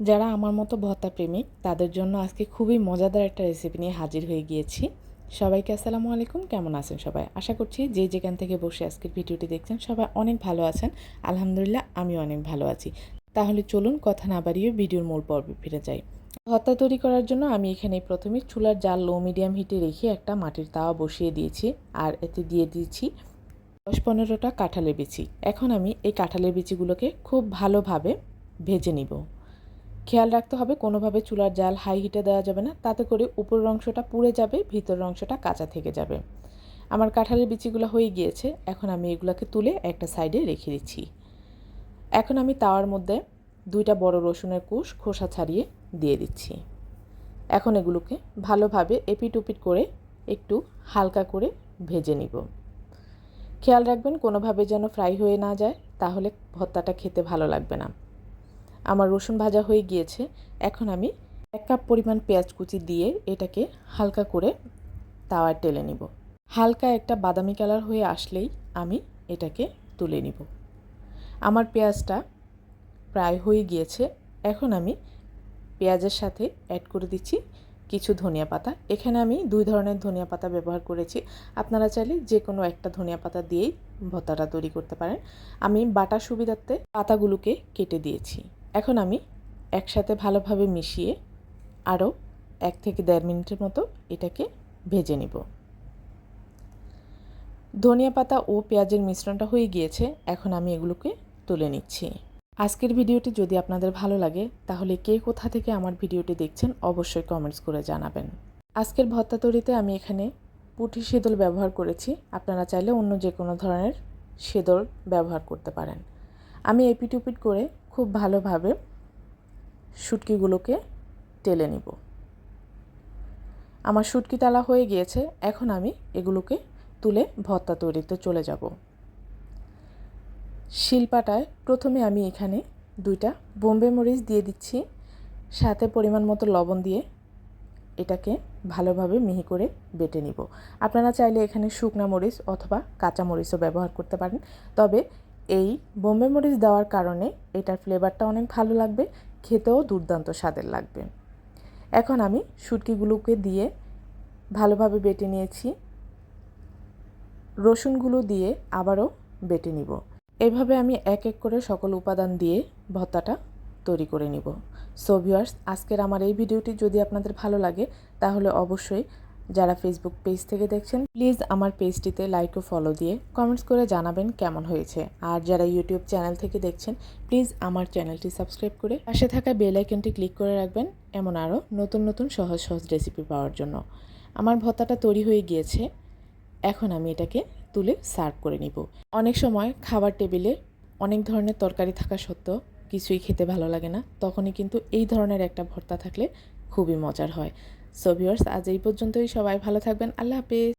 যারা আমার মতো ভর্তা প্রেমিক তাদের জন্য আজকে খুবই মজাদার একটা রেসিপি নিয়ে হাজির হয়ে গিয়েছি। সবাইকে আসসালামু আলাইকুম, কেমন আছেন সবাই? আশা করছি যে যেখান থেকে বসে আজকের ভিডিওটি দেখছেন সবাই অনেক ভালো আছেন। আলহামদুলিল্লাহ, আমিও অনেক ভালো আছি। তাহলে চলুন কথা না বাড়িয়ে ভিডিওর মূল পর্বে ফিরে যাই। ভর্তা তৈরি করার জন্য আমি এখানে প্রথমে চুলার জাল লো মিডিয়াম হিটে রেখে একটা মাটির তাওয়া বসিয়ে দিয়েছি আর এতে দিয়ে দিয়েছি দশ পনেরোটা কাঁঠালের বিচি। এখন আমি এই কাঁঠালের বিচিগুলোকে খুব ভালোভাবে ভেজে নিব। খেয়াল রাখতে হবে কোনোভাবে চুলার জাল হাই হিটে দেওয়া যাবে না। তাতে করে উপরের অংশটা পুড়ে যাবে, ভিতরের অংশটা কাঁচা থেকে যাবে। আমার কাঁঠালের বিচিগুলো হয়ে গিয়েছে, এখন আমি এগুলোকে তুলে একটা সাইডে রেখে দিচ্ছি। এখন আমি তাওয়ার মধ্যে দুইটা বড় রসুনের কুশ খোসা ছাড়িয়ে দিয়ে দিচ্ছি। এখন এগুলোকে ভালোভাবে এপিট উপিট করে একটু হালকা করে ভেজে নিব। খেয়াল রাখবেন, কোনোভাবে যেন ফ্রাই হয়ে না যায়, তাহলে ভর্তাটা খেতে ভালো লাগবে না। আমার রসুন ভাজা হয়ে গিয়েছে। এখন আমি এক কাপ পরিমাণ পেঁয়াজ কুচি দিয়ে এটাকে হালকা করে তাওয়ায় টেলে নিব। হালকা একটা বাদামি কালার হয়ে আসলেই আমি এটাকে তুলে নিব। আমার পেঁয়াজটা প্রায় হয়ে গিয়েছে। এখন আমি পেঁয়াজের সাথে অ্যাড করে দিচ্ছি কিছু ধনিয়া পাতা। এখানে আমি দুই ধরনের ধনিয়া পাতা ব্যবহার করেছি। আপনারা চাইলে যে কোনো একটা ধনিয়া পাতা দিয়েই ভর্তাটা তৈরি করতে পারেন। আমি বাটার সুবিধার্থে পাতাগুলোকে কেটে দিয়েছি। এখন আমি একসাথে ভালোভাবে মিশিয়ে আরও এক থেকে দেড় মিনিটের মতো এটাকে ভেজে নিব। ধনিয়া পাতা ও পেঁয়াজের মিশ্রণটা হয়ে গিয়েছে, এখন আমি এগুলোকে তুলে নিচ্ছি। আজকের ভিডিওটি যদি আপনাদের ভালো লাগে, তাহলে কে কোথা থেকে আমার ভিডিওটি দেখছেন অবশ্যই কমেন্টস করে জানাবেন। আজকের ভর্তা তৈরিতে আমি এখানে পুঁটি সেদল ব্যবহার করেছি, আপনারা চাইলে অন্য যে কোনো ধরনের সেদল ব্যবহার করতে পারেন। আমি এপিট উপিট করে খুব ভালোভাবে শুটকিগুলোকে টেলে নিব। আমার শুটকি তালা হয়ে গিয়েছে, এখন আমি এগুলোকে তুলে ভর্তা তৈরিতে চলে যাব। শিলপাটায় প্রথমে আমি এখানে দুইটা বোম্বে মরিচ দিয়ে দিচ্ছি, সাথে পরিমাণ মতো লবণ দিয়ে এটাকে ভালোভাবে মিহি করে বেটে নিব। আপনারা চাইলে এখানে শুকনা মরিচ অথবা কাঁচা মরিচও ব্যবহার করতে পারেন, তবে এই বোম্বে মরিচ দেওয়ার কারণে এটার ফ্লেভারটা অনেক ভালো লাগবে, খেতেও দুর্দান্ত স্বাদের লাগবে। এখন আমি শুটকিগুলোকে দিয়ে ভালোভাবে বেটে নিয়েছি। রসুনগুলো দিয়ে আবারও বেটে নিব। এভাবে আমি এক এক করে সকল উপাদান দিয়ে ভর্তাটা তৈরি করে নিব। সো ভিউয়ার্স আজকের আমার এই ভিডিওটি যদি আপনাদের ভালো লাগে, তাহলে অবশ্যই যারা ফেসবুক পেজ থেকে দেখছেন প্লিজ আমার পেজটিতে লাইক ও ফলো দিয়ে কমেন্টস করে জানাবেন কেমন হয়েছে। আর যারা ইউটিউব চ্যানেল থেকে দেখছেন প্লিজ আমার চ্যানেলটি সাবস্ক্রাইব করে পাশে থাকা বেল আইকনটি ক্লিক করে রাখবেন, এমন আরও নতুন নতুন সহজ সহজ রেসিপি পাওয়ার জন্য। আমার ভর্তাটা তৈরি হয়ে গিয়েছে, এখন আমি এটাকে তুলে সার্ভ করে নিব। অনেক সময় খাবার টেবিলে অনেক ধরনের তরকারি থাকা সত্ত্বেও কিছুই খেতে ভালো লাগে না, তখনই কিন্তু এই ধরনের একটা ভর্তা থাকলে খুবই মজার হয়। সো ভিউয়ার্স আজ এই পর্যন্তই। সবাই ভালো থাকবেন। আল্লাহ হাফেজ।